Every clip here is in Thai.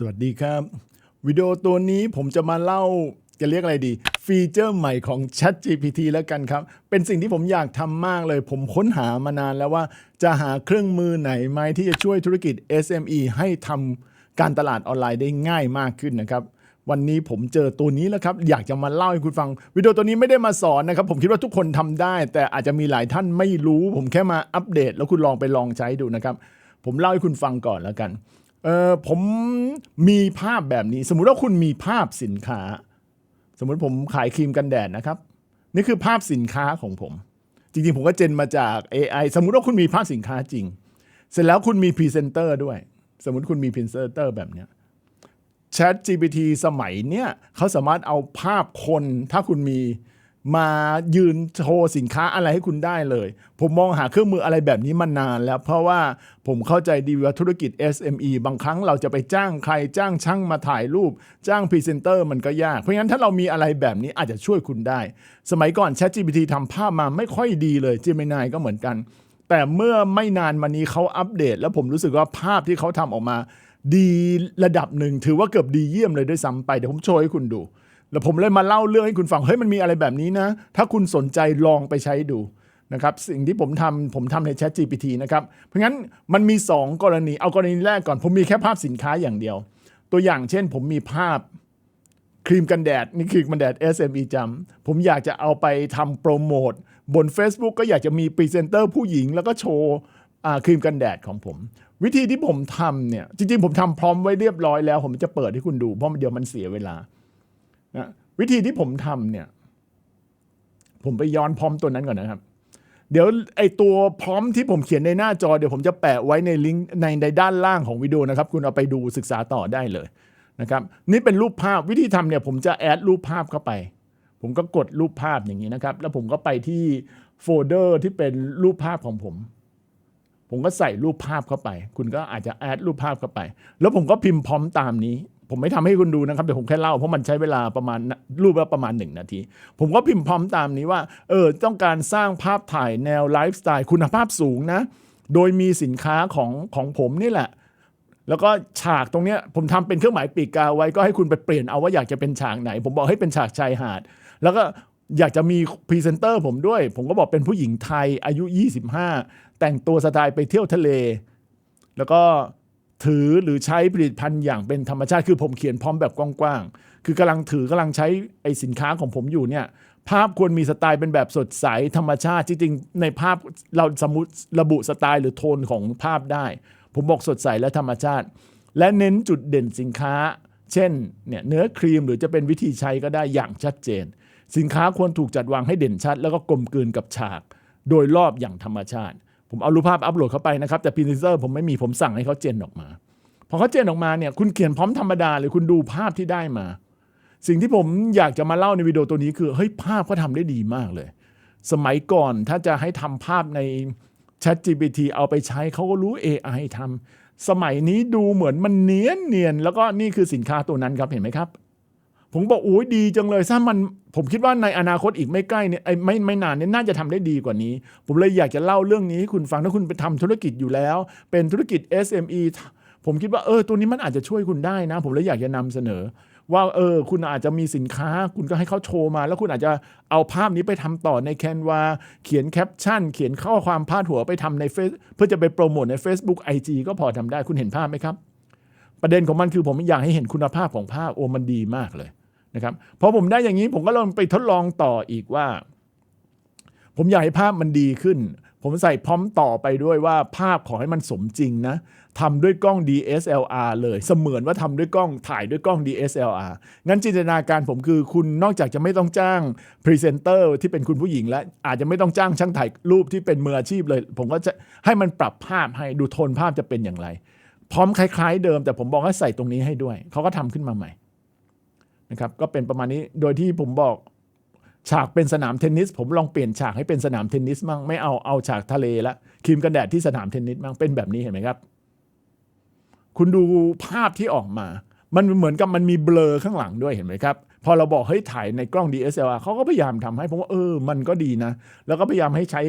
สวัสดีครับ วิดีโอตัวนี้ผมจะมาเล่าจะเรียกอะไรดี ฟีเจอร์ใหม่ของ Chat GPT แล้วกันครับ เป็นสิ่งที่ผมอยากทำมากเลย ผมค้นหามานานแล้วว่าจะหาเครื่องมือไหนไหมที่จะช่วยธุรกิจ SME ให้ทำการตลาดออนไลน์ได้ง่ายมากขึ้นนะครับ วันนี้ผมเจอตัวนี้แล้วครับ อยากจะมาเล่าให้คุณฟัง วิดีโอตัวนี้ไม่ได้มาสอนนะครับ ผมคิดว่าทุกคนทำได้ แต่อาจจะมีหลายท่านไม่รู้ ผมแค่มาอัปเดต แล้วคุณลองไปลองใช้ดูนะครับ ผมเล่าให้คุณฟังก่อนแล้วกัน เออผมมีภาพแบบนี้ สมมุติว่าคุณมีภาพสินค้า สมมุติผมขายครีมกันแดดนะครับ นี่คือภาพสินค้าของผม จริงๆ ผมก็เจนมาจาก AI สมมุติว่าคุณมีภาพสินค้าจริง เสร็จแล้วคุณมีพรีเซนเตอร์ด้วย สมมุติคุณมีพรีเซนเตอร์แบบเนี้ย Chat GPT สมัยเนี้ยเขาสามารถเอาภาพคนถ้าคุณมี มายืนโชว์สินค้าอะไรให้คุณได้เลย ผมมองหาเครื่องมืออะไรแบบนี้มานานแล้ว เพราะว่าผมเข้าใจดีว่าธุรกิจ SME บางครั้งเราจะไปจ้างใครจ้างช่างมาถ่ายรูป จ้างพรีเซนเตอร์มันก็ยาก เพราะงั้นถ้าเรามีอะไรแบบนี้อาจจะช่วยคุณได้ สมัยก่อน Chat GPT ทำภาพมาไม่ค่อยดีเลย Gemini ก็เหมือนกัน แต่เมื่อไม่นานมานี้เขาอัปเดต แล้วผมรู้สึกว่าภาพที่เขาทำออกมา ดีระดับหนึ่งถือว่าเกือบดีเยี่ยมเลยด้วยซ้ำไปเดี๋ยวผมโชว์ให้คุณดู แล้วผมเลยมาเล่าเรื่องให้คุณฟังเฮ้ยมันมีอะไรแบบนี้นะ ถ้าคุณสนใจลองไปใช้ดูนะครับสิ่งที่ผมทำผมทำใน Chat GPT นะครับ เพราะงั้นมันมี 2 กรณีเอากรณีแรกก่อน ผมมีแค่ภาพสินค้าอย่างเดียว ตัวอย่างเช่น ผมมีภาพครีมกันแดดนี่ครีมกันแดด SME จำผมอยากจะเอาไปทำโปรโมทบน Facebook ก็อยากจะมีพรีเซนเตอร์ผู้หญิง แล้วก็โชว์ครีมกันแดดของผม วิธีที่ผมทำเนี่ยจริงๆ ผมทำพร้อมไว้เรียบร้อยแล้ว ผมจะเปิดให้คุณดูเพราะเดี๋ยวมันเสียเวลา นะวิธีที่ผมทำเนี่ย ผมไปย้อนพร้อมตัวนั้นก่อนนะครับ เดี๋ยวไอตัวพร้อมที่ผมเขียนในหน้าจอเดี๋ยวผมจะแปะไว้ในลิงก์ในในด้านล่างของวิดีโอนะครับ คุณเอาไปดูศึกษาต่อได้เลยนะครับ นี่เป็นรูปภาพวิธีทำเนี่ย ผมจะแอดรูปภาพเข้าไป ผมก็กดรูปภาพอย่างนี้นะครับ แล้วผมก็ไปที่โฟลเดอร์ที่เป็นรูปภาพของผมผมก็ใส่รูปภาพเข้าไป คุณก็อาจจะแอดรูปภาพเข้าไป แล้วผมก็พิมพ์พร้อมตามนี้ ผมไม่ทำให้คุณดูนะครับแต่ผมแค่เล่าเพราะมันใช้เวลาประมาณรูปละประมาณหนึ่งนาที ผมก็พิมพ์พร้อมตามนี้ว่า เออ ต้องการสร้างภาพถ่ายแนวไลฟ์สไตล์คุณภาพสูงนะ โดยมีสินค้าของของผมนี่แหละ แล้วก็ฉากตรงเนี้ยผมทำเป็นเครื่องหมายปีกกาไว้ก็ให้คุณไปเปลี่ยนเอาว่าอยากจะเป็นฉากไหน ผมบอกให้เป็นฉากชายหาด แล้วก็อยากจะมีพรีเซนเตอร์ผมด้วย ผมก็บอกเป็นผู้หญิงไทยอายุ 25 แต่งตัวสไตล์ไปเที่ยวทะเล แล้วก็ ถือหรือใช้ผลิตภัณฑ์อย่างเป็นธรรมชาติคือผมเขียนพร้อมแบบกว้างๆ คือกำลังถือกำลังใช้ไอสินค้าของผมอยู่เนี่ยภาพควรมีสไตล์เป็นแบบสดใสธรรมชาติจริงๆในภาพเราสมมติระบุสไตล์หรือโทนของภาพได้ ผมบอกสดใสและธรรมชาติ และเน้นจุดเด่นสินค้า เช่นเนี่ยเนื้อครีมหรือจะเป็นวิธีใช้ก็ได้อย่างชัดเจน สินค้าควรถูกจัดวางให้เด่นชัด แล้วก็กลมกลืนกับฉาก โดยรอบอย่างธรรมชาติ ผมเอารูปภาพอัปโหลดเข้าไปนะครับ แต่พรีเซนเตอร์ผมไม่มีผมสั่งให้เขาเจนออกมา พอเขาเจนออกมาเนี่ยคุณเขียนพร้อมธรรมดาหรือคุณดูภาพที่ได้มา สิ่งที่ผมอยากจะมาเล่าในวิดีโอตัวนี้คือเฮ้ยภาพเขาทำได้ดีมากเลย สมัยก่อนถ้าจะให้ทำภาพใน Chat GPT เอาไปใช้เขาก็รู้ AI ทำสมัยนี้ดูเหมือนมันเนียนเนียนแล้วก็นี่คือสินค้าตัวนั้นครับเห็นไหมครับ ผมบอกโอ้ยดีจังเลยถ้ามันผมคิดว่าในอนาคตอีกไม่ใกล้เนี่ยไอ้ไม่ไม่นานเนี่ยน่าจะทำได้ดีกว่านี้ ผมเลยอยากจะเล่าเรื่องนี้ให้คุณฟังถ้าคุณไปทำธุรกิจอยู่แล้ว เป็นธุรกิจ SME ผมคิดว่าเออตัวนี้มันอาจจะช่วยคุณได้นะ ผมเลยอยากจะนำเสนอ ว่าเออคุณอาจจะมีสินค้า คุณก็ให้เขาโชว์มา แล้วคุณอาจจะเอาภาพนี้ไปทำต่อในแคนวาเขียนแคปชั่น เขียนข้อความพาดหัวไปทำในเฟซเพื่อจะไปโปรโมทใน Facebook IG ก็พอทำได้คุณเห็นภาพไหมครับ ประเด็นของมันคือผมอยากให้เห็นคุณภาพของภาพโอ้มันดีมากเลย นะครับพอผมได้อย่างนี้ผมก็ลองไปทดลองต่ออีกว่า ผมอยากให้ภาพมันดีขึ้น ผมใส่พร้อมต่อไปด้วยว่าภาพขอให้มันสมจริงนะทำด้วยกล้อง DSLR เลย เสมือนว่าทำด้วยกล้องถ่ายด้วยกล้อง DSLR งั้นจินตนาการผมคือคุณนอกจากจะไม่ต้องจ้างพรีเซนเตอร์ที่เป็นคุณผู้หญิงแล้วอาจจะไม่ต้องจ้างช่างถ่ายรูปที่เป็นมืออาชีพเลย ผมก็จะให้มันปรับภาพให้ดูโทนภาพจะเป็นอย่างไร พร้อมคล้าย ๆ เดิม แต่ผมบอกให้ใส่ตรงนี้ให้ด้วยเขาก็ทำขึ้นมาใหม่ นะครับก็เป็นประมาณนี้โดยที่ผมบอกฉากเป็นสนามเทนนิส ผมลองเปลี่ยนฉากให้เป็นสนามเทนนิสมั่งไม่เอาเอาฉากทะเลละครีมกันแดดที่สนามเทนนิสมั่งเป็นแบบนี้เห็นไหมครับ คุณดูภาพที่ออกมา มันเหมือนกับมันมีเบลอข้างหลังด้วยเห็นไหมครับ พอเราบอกเฮ้ยถ่ายในกล้อง DSLR เขาก็พยายามทำให้ผมว่าเออ มันก็ดีนะ แล้วก็พยายามให้ใช้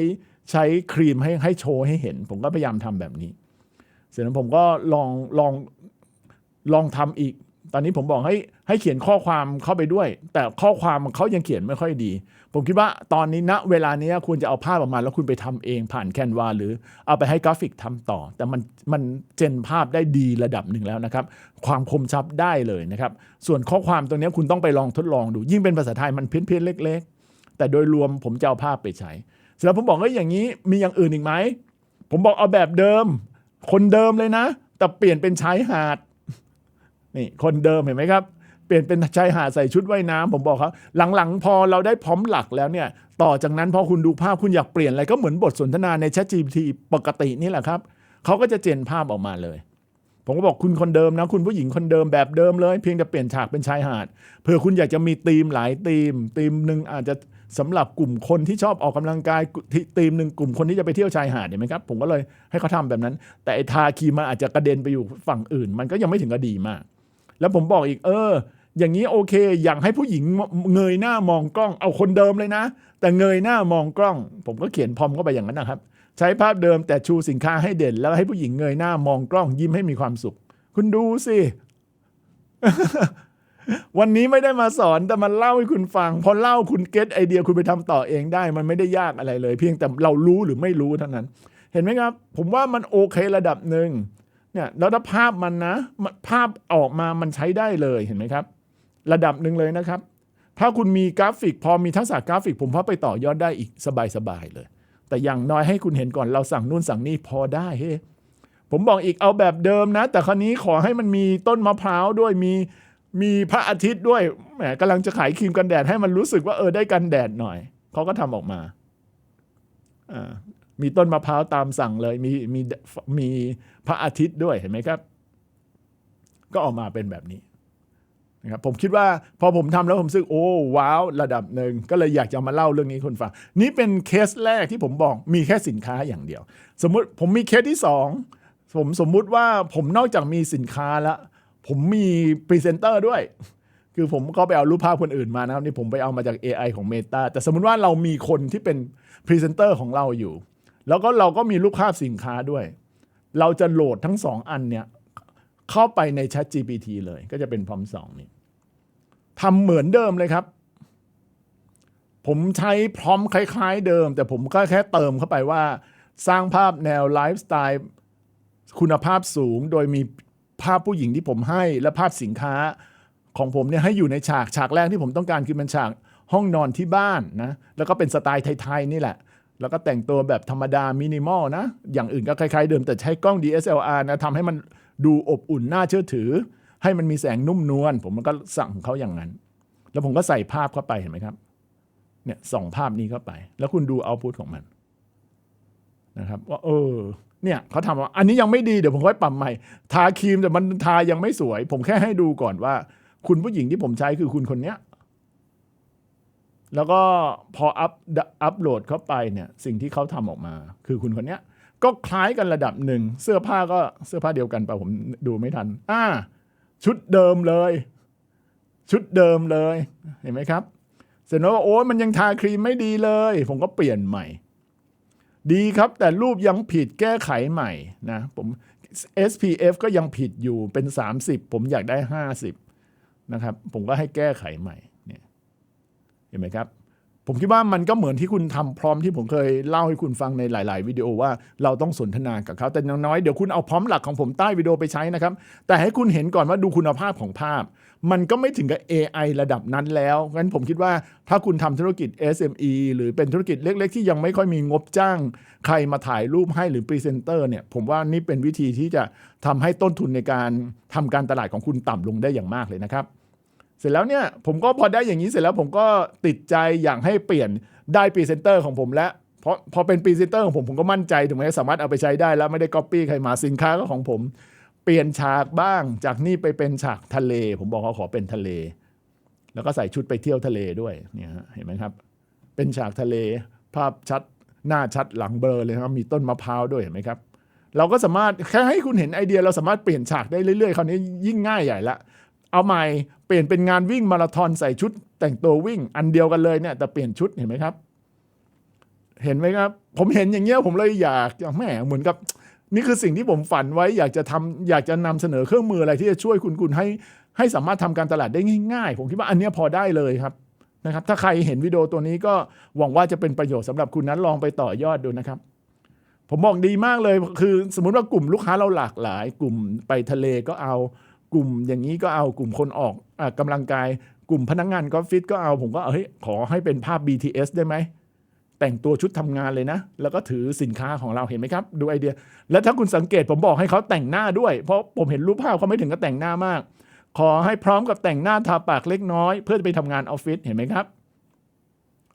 ใช้ครีมให้ให้โชว์ให้เห็น ผมก็พยายามทำแบบนี้ เสร็จแล้วผมก็ลองลองลองทำอีก ตอนนี้ผมบอกให้ให้เขียนข้อความเข้าไปด้วย แต่ข้อความเขายังเขียนไม่ค่อยดี ผมคิดว่าตอนนี้ณเวลานี้ควรจะเอาภาพออกมาแล้วคุณไปทำเองผ่านแคนวาหรือเอาไปให้กราฟิกทำต่อ แต่มันมันเจนภาพได้ดีระดับหนึ่งแล้วนะครับ ความคมชัดได้เลยนะครับ ส่วนข้อความตรงนี้คุณต้องไปลองทดลองดู ยิ่งเป็นภาษาไทยมันเพี้ยนเพี้ยนเล็ก ๆ แต่โดยรวมผมจะเอาภาพไปใช้เสร็จแล้วผมบอกว่าอย่างนี้มีอย่างอื่นอีกไหมผมบอกเอาแบบเดิม คนเดิมเลยนะ แต่เปลี่ยนเป็นชายหาด นี่คนเดิมเห็นไหมครับ เปลี่ยนเป็นชายหาดใส่ชุดว่ายน้ำผมบอกเขาหลังๆ พอเราได้พร้อมหลักแล้วเนี่ย ต่อจากนั้นพอคุณดูภาพคุณอยากเปลี่ยนอะไรก็เหมือนบทสนทนาใน ChatGPT ปกตินี่แหละครับเขาก็จะเจนภาพออกมาเลย ผมก็บอกคุณคนเดิมนะ คุณผู้หญิงคนเดิมแบบเดิมเลย เพียงแต่เปลี่ยนฉากเป็นชายหาดเผื่อคุณอยากจะมีธีมหลายธีมธีมหนึ่งอาจจะสำหรับกลุ่มคนที่ชอบออกกำลังกายที่ธีมหนึ่งกลุ่มคนที่จะไปเที่ยวชายหาดเห็นไหมครับ ผมก็เลยให้เขาทำแบบนั้น แต่ไอ้ทาคีมมันอาจจะกระเด็นไปอยู่ฝั่งอื่น มันก็ยังไม่ถึงกับดีมาก แล้วผมบอกอีกเออ อย่างนี้โอเค อยากให้ผู้หญิงเงยหน้ามองกล้อง เอาคนเดิมเลยนะ แต่เงยหน้ามองกล้อง ผมก็เขียนพรอมเข้าไปอย่างนั้นนะครับ ใช้ภาพเดิมแต่ชูสินค้าให้เด่น แล้วให้ผู้หญิงเงยหน้ามองกล้องยิ้มให้มีความสุข คุณดูสิวันนี้ไม่ได้มาสอนแต่มันเล่าให้คุณฟัง พอเล่าคุณเก็ตไอเดียคุณไปทำต่อเองได้ มันไม่ได้ยากอะไรเลย เพียงแต่เรารู้หรือไม่รู้เท่านั้น เห็นไหมครับ ผมว่ามันโอเคระดับหนึ่ง เนี่ยแล้วถ้าภาพมันนะภาพออกมามันใช้ได้เลยเห็นไหมครับ ระดับหนึ่งเลยนะครับ ถ้าคุณมีกราฟิก พอมีทักษะกราฟิก ผมพอไปต่อยอดได้อีกสบายๆเลย แต่อย่างน้อยให้คุณเห็นก่อนเราสั่งนู่นสั่งนี่พอได้เฮ้ผมบอกอีกเอาแบบเดิมนะ แต่คราวนี้ขอให้มันมีต้นมะพร้าวด้วยมีมีพระอาทิตย์ด้วยแหมกำลังจะขายครีมกันแดดให้มันรู้สึกว่าเออได้กันแดดหน่อยเขาก็ทำออกมาอ่า มีต้นมะพร้าวตามสั่งเลย มีมีมีพระอาทิตย์ด้วยเห็นไหมครับ ก็ออกมาเป็นแบบนี้นะครับผมคิดว่าพอผมทำแล้วผมรู้สึกโอ้ว้าวระดับหนึ่งก็เลยอยากจะมาเล่าเรื่องนี้คนฟังนี่เป็นเคสแรกที่ผมบอกมีแค่สินค้าอย่างเดียว สมมติผมมีเคสที่สองผมสมมุติว่าผมนอกจากมีสินค้าแล้ว ผมมีพรีเซนเตอร์ด้วย คือผมก็ไปเอารูปภาพคนอื่นมานะครับนี่ผมไปเอามาจาก AI ของ Meta แต่สมมุติว่าเรามีคนที่เป็นพรีเซนเตอร์ของเราอยู่ แล้วก็เราก็มีรูปภาพสินค้าด้วย เราจะโหลดทั้งสองอันเนี่ยเข้าไปใน Chat GPT เลยก็จะเป็นพร้อมสองนี้ทำเหมือนเดิมเลยครับ ผมใช้พร้อมคล้าย ๆ เดิม แต่ผมก็แค่เติมเข้าไปว่า สร้างภาพแนวไลฟ์สไตล์คุณภาพสูง โดยมีภาพผู้หญิงที่ผมให้และภาพสินค้าของผมเนี่ยให้อยู่ในฉากฉากแรกที่ผมต้องการคือเป็นฉากห้องนอนที่บ้านนะแล้วก็เป็นสไตล์ไทยๆนี่แหละ แล้วก็แต่งตัวแบบธรรมดามินิมอลนะ อย่างอื่นก็คล้ายๆเดิมแต่ใช้กล้อง DSLR นะทำให้มันดูอบอุ่นน่าเชื่อถือ ให้มันมีแสงนุ่มนวลผมมันก็สั่งเขาอย่างนั้น แล้วผมก็ใส่ภาพเข้าไปเห็นไหมครับเนี่ยส่องภาพนี้เข้าไป แล้วคุณดูเอาพุตของมันนะครับว่าเออเนี่ยเขาทำว่าอันนี้ยังไม่ดีเดี๋ยวผมค่อยปรับใหม่ ทาครีมแต่มันทายังไม่สวย ผมแค่ให้ดูก่อนว่า คุณผู้หญิงที่ผมใช้คือคุณคนเนี้ย แล้วก็พออัพอัพโหลดเข้าไปเนี่ยสิ่งที่เขาทำออกมา คือคุณคนเนี้ยก็คล้ายกันระดับหนึ่ง เสื้อผ้าก็เสื้อผ้าเดียวกันไปผมดูไม่ทัน อ่า ชุดเดิมเลย ชุดเดิมเลย เห็นไหมครับ เสร็จแล้วว่าโอ้ยมันยังทาครีมไม่ดีเลย ผมก็เปลี่ยนใหม่ ดีครับ แต่รูปยังผิดแก้ไขใหม่นะผม SPF ก็ยังผิดอยู่เป็น 30 ผมอยากได้ 50 นะครับ ผมก็ให้แก้ไขใหม่ เห็นไหมครับ ผมคิดว่ามันก็เหมือนที่คุณทำพร้อมที่ผมเคยเล่าให้คุณฟังในหลาย ๆ วิดีโอว่าเราต้องสนทนากับเขาแต่ย่างน้อยเดี๋ยวคุณเอาพร้อมหลักของผมใต้วิดีโอไปใช้นะครับ แต่ให้คุณเห็นก่อนว่าดูคุณภาพของภาพ มันก็ไม่ถึงกับ AI ระดับนั้นแล้วงั้นผมคิดว่าถ้าคุณทำธุรกิจ SME หรือเป็นธุรกิจเล็ก ๆ ที่ยังไม่ค่อยมีงบจ้าง ใครมาถ่ายรูปให้หรือพรีเซนเตอร์เนี่ยผมว่านี่เป็นวิธีที่จะทำให้ต้นทุนในการทำการตลาดของคุณต่ำลงได้อย่างมากเลยนะครับ เสร็จแล้วเนี่ยผมก็พอได้อย่างนี้เสร็จแล้วผมก็ติดใจอยากให้เปลี่ยนได้พรีเซนเตอร์ของผมแล้วเพราะพอเป็นพรีเซนเตอร์ของผมผมก็มั่นใจถึงแม้สามารถเอาไปใช้ได้แล้วไม่ได้ก๊อปปี้ใครมาสินค้าก็ของผม เปลี่ยนฉากบ้าง จากนี่ไปเป็นฉากทะเล ผมบอกเขาขอเป็นทะเล แล้วก็ใส่ชุดไปเที่ยวทะเลด้วยเนี่ยเห็นไหมครับ เป็นฉากทะเล ภาพชัดหน้าชัดหลังเบลอเลยครับมีต้นมะพร้าวด้วยเห็นไหมครับ เราก็สามารถแค่ให้คุณเห็นไอเดียเราสามารถเปลี่ยนฉากได้เรื่อยๆคราวนี้ยิ่งง่ายใหญ่ละ เอาใหม่เปลี่ยนเป็นงานวิ่งมาราธอนใส่ชุด แต่งตัววิ่งอันเดียวกันเลยเนี่ยแต่เปลี่ยนชุดเห็นไหมครับ เห็นไหมครับ ผมเห็นอย่างเงี้ยผมเลยอยากแหมเหมือนกับ นี่คือสิ่งที่ผมฝันไว้ อยากจะทำอยากจะนำเสนอเครื่องมืออะไรที่จะช่วยคุณคุณให้ให้สามารถทำการตลาดได้ง่ายๆ ผมคิดว่าอันเนี้ยพอได้เลยครับนะครับ ถ้าใครเห็นวิดีโอตัวนี้ก็หวังว่าจะเป็นประโยชน์สำหรับคุณนั้นลองไปต่อยอดดูนะครับผมบอกดีมากเลยคือสมมุติว่ากลุ่มลูกค้าเราหลากหลาย กลุ่มไปทะเลก็เอา กลุ่มอย่างนี้ก็เอากลุ่มคนออกอากำลังกาย กลุ่มพนักงานกอฟฟิตก็เอาผมก็เฮ้ยขอให้เป็นภาพ BTS ได้ไหม แต่งตัวชุดทำงานเลยนะ แล้วก็ถือสินค้าของเราเห็นไหมครับ ดูไอเดีย แล้วถ้าคุณสังเกตผมบอกให้เขาแต่งหน้าด้วย เพราะผมเห็นรูปภาพเขาไม่ถึงกับแต่งหน้ามาก ขอให้พร้อมกับแต่งหน้าทาปากเล็กน้อย เพื่อจะไปทำงานออฟฟิศเห็นไหมครับ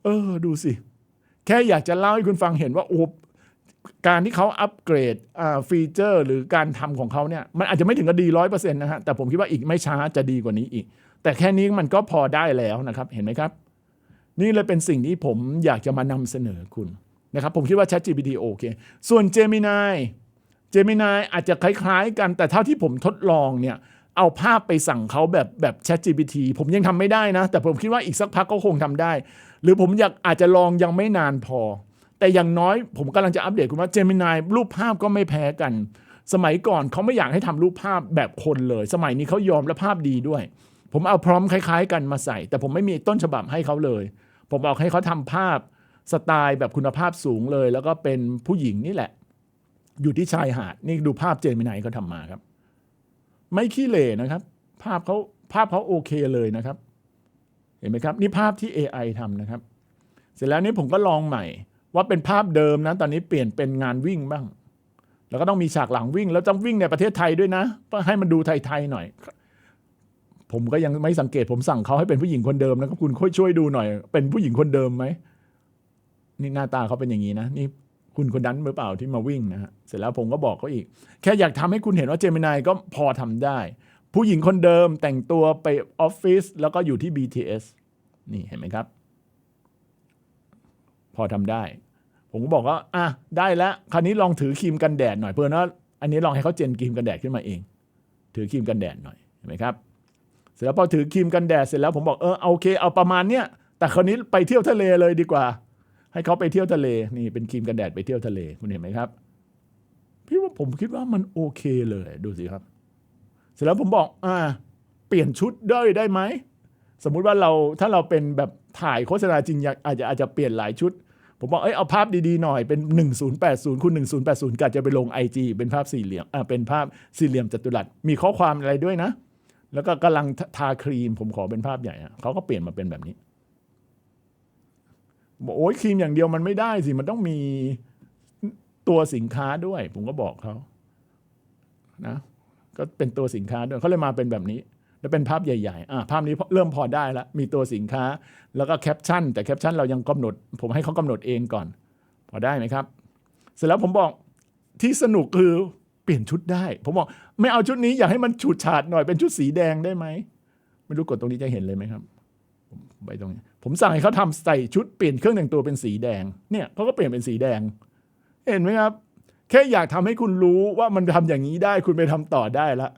เออดูสิแค่อยากจะเล่าให้คุณฟังเห็นว่าโอ้ การที่เขาอัปเกรดฟีเจอร์ หรือการทำของเขาเนี่ยมันอาจจะไม่ถึงกับดีร้อยเปอร์เซ็นต์นะฮะแต่ผมคิดว่าอีกไม่ช้าจะดีกว่านี้อีก แต่แค่นี้มันก็พอได้แล้วนะครับเห็นไหมครับ นี่เลยเป็นสิ่งที่ผมอยากจะมานำเสนอคุณนะครับผมคิดว่า ChatGPT โอเค ส่วน Gemini Gemini อาจจะคล้ายๆ กันแต่เท่าที่ผมทดลองเนี่ยเอาภาพไปสั่งเขาแบบแบบ ChatGPT ผมยังทำไม่ได้นะ แต่ผมคิดว่าอีกสักพักก็คงทำได้ หรือผมอยากอาจจะลองยังไม่นานพอ แต่อย่างน้อยผมกำลังจะอัปเดตคุณว่า Gemini รูปภาพก็ไม่แพ้กัน สมัยก่อนเขาไม่อยากให้ทำรูปภาพแบบคนเลย สมัยนี้เขายอมและภาพดีด้วย ผมเอาพร้อมคล้าย ๆ กันมาใส่ แต่ผมไม่มีต้นฉบับให้เขาเลย ผมบอกให้เขาทำภาพสไตล์แบบคุณภาพสูงเลย แล้วก็เป็นผู้หญิงนี่แหละ อยู่ที่ชายหาดนี่ดูภาพเจมินายเขาทำมาครับ ไม่ขี้เหร่นะครับ ภาพเขาภาพเขาโอเคเลยนะครับ เห็นไหมครับ นี่ภาพที่ AI ทำนะครับ เสร็จแล้วนี่ผมก็ลองใหม่ ว่าเป็นภาพเดิมนะตอนนี้เปลี่ยนเป็นงานวิ่งบ้าง แล้วก็ต้องมีฉากหลังวิ่ง แล้วต้องวิ่งในประเทศไทยด้วยนะก็ให้มันดูไทยๆหน่อย ผมก็ยังไม่สังเกตผมสั่งเขาให้เป็นผู้หญิงคนเดิมนะครับคุณค่อยช่วยดูหน่อย เป็นผู้หญิงคนเดิมไหมนี่หน้าตาเขาเป็นอย่างนี้นะนี่คุณคนนั้นหรือเปล่าที่มาวิ่งนะฮะเสร็จแล้วผมก็บอกเขาอีก แค่อยากทำให้คุณเห็นว่าเจมินายก็พอทำได้ ผู้หญิงคนเดิมแต่งตัวไปออฟฟิศแล้วก็อยู่ที่ BTS นี่เห็นไหมครับ พอทำได้ ผมก็บอกว่าอะได้แล้วคราวนี้ลองถือครีมกันแดดหน่อยเพื่อนว่าอันนี้ลองให้เขาเจนครีมกันแดดขึ้นมาเอง ถือครีมกันแดดหน่อยเห็นไหมครับ เสร็จแล้วพอถือครีมกันแดดเสร็จแล้วผมบอกเออโอเคเอาประมาณเนี้ยแต่คราวนี้ไปเที่ยวทะเลเลยดีกว่า ให้เขาไปเที่ยวทะเลนี่เป็นครีมกันแดดไปเที่ยวทะเลคุณเห็นไหมครับ พี่ว่าผมคิดว่ามันโอเคเลยดูสิครับ เสร็จแล้วผมบอกอ่าเปลี่ยนชุดด้วยได้ไหมสมมุติว่าเราถ้าเราเป็นแบบถ่ายโฆษณาจริงอาจจะอาจจะเปลี่ยนหลายชุด ผมบอกเอ้ยเอาภาพดีๆหน่อยเป็น 1080คูณ1080กัดจะไปลง IG เป็นภาพสี่เหลี่ยมอ่าเป็นภาพสี่เหลี่ยมจัตุรัสมีข้อความอะไรด้วยนะ แล้วก็กำลังทาครีม ผมขอเป็นภาพใหญ่อะเขาก็เปลี่ยนมาเป็นแบบนี้บอกโอ้ยครีมอย่างเดียวมันไม่ได้สิ มันต้องมีตัวสินค้าด้วย ผมก็บอกเขานะ ก็เป็นตัวสินค้าด้วยเขาเลยมาเป็นแบบนี้ แล้วเป็นภาพใหญ่ๆอะภาพนี้เริ่มพอได้แล้วมีตัวสินค้า แล้วก็แคปชั่น แต่แคปชั่นเรายังกำหนด ผมให้เขากำหนดเองก่อน พอได้ไหมครับ เสร็จแล้วผมบอกที่สนุกคือเปลี่ยนชุดได้ ผมบอกไม่เอาชุดนี้อยากให้มันฉูดฉาดหน่อยเป็นชุดสีแดงได้ไหมไม่รู้กดตรงนี้จะเห็นเลยไหมครับไปตรงนี้ผมสั่งให้เขาทำใส่ชุดเปลี่ยนเครื่องแต่งตัวเป็นสีแดงเนี่ยเขาก็เปลี่ยนเป็นสีแดง เห็นไหมครับ แค่อยากทำให้คุณรู้ว่ามันทำอย่างนี้ได้ คุณไปทำต่อได้ละ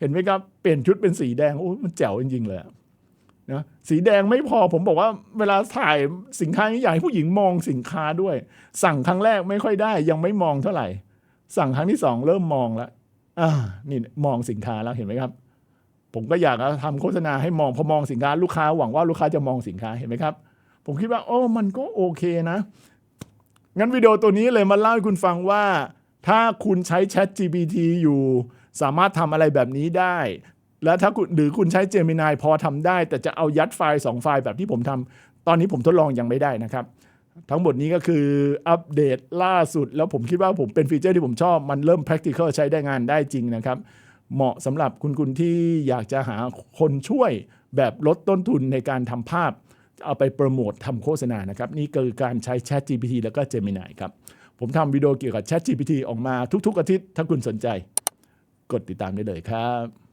เห็นไหมครับ เปลี่ยนชุดเป็นสีแดงโอ้มันแจ๋วจริงๆเลยนะสีแดงไม่พอผมบอกว่า เวลาถ่ายสินค้านี้อยากให้ผู้หญิงมองสินค้าด้วย สั่งครั้งแรกไม่ค่อยได้ ยังไม่มองเท่าไหร่ สั่งครั้งที่สองเริ่มมองแล้วอ่านี่มองสินค้าแล้วเห็นไหมครับ ผมก็อยากจะทำโฆษณาให้มองพอมองสินค้าลูกค้าหวังว่าลูกค้าจะมองสินค้าเห็นไหมครับ ผมคิดว่าโอ้มันก็โอเคนะ งั้นวิดีโอตัวนี้เลยมาเล่าให้คุณฟังว่า ถ้าคุณใช้ Chat GPT อยู่ สามารถทำอะไรแบบนี้ได้ แล้วถ้าคุณหรือคุณใช้ Gemini พอทำได้ แต่จะเอายัดไฟล์ 2 ไฟล์แบบที่ผมทำตอนนี้ผมทดลองยังไม่ได้นะครับ ทั้งหมดนี้ก็คืออัปเดตล่าสุด แล้วผมคิดว่าผมเป็นฟีเจอร์ที่ผมชอบ มันเริ่ม practical ใช้ได้งานได้จริงนะครับ เหมาะสำหรับคุณคุณที่อยากจะหาคนช่วยแบบลดต้นทุนในการทำภาพ เอาไปโปรโมททำโฆษณานะครับ นี่คือการใช้ Chat GPT แล้วก็ Gemini ครับผมทำวิดีโอเกี่ยวกับ Chat GPT ออกมาทุก ๆ อาทิตย์ถ้าคุณสนใจ กดติดตามได้เลยครับ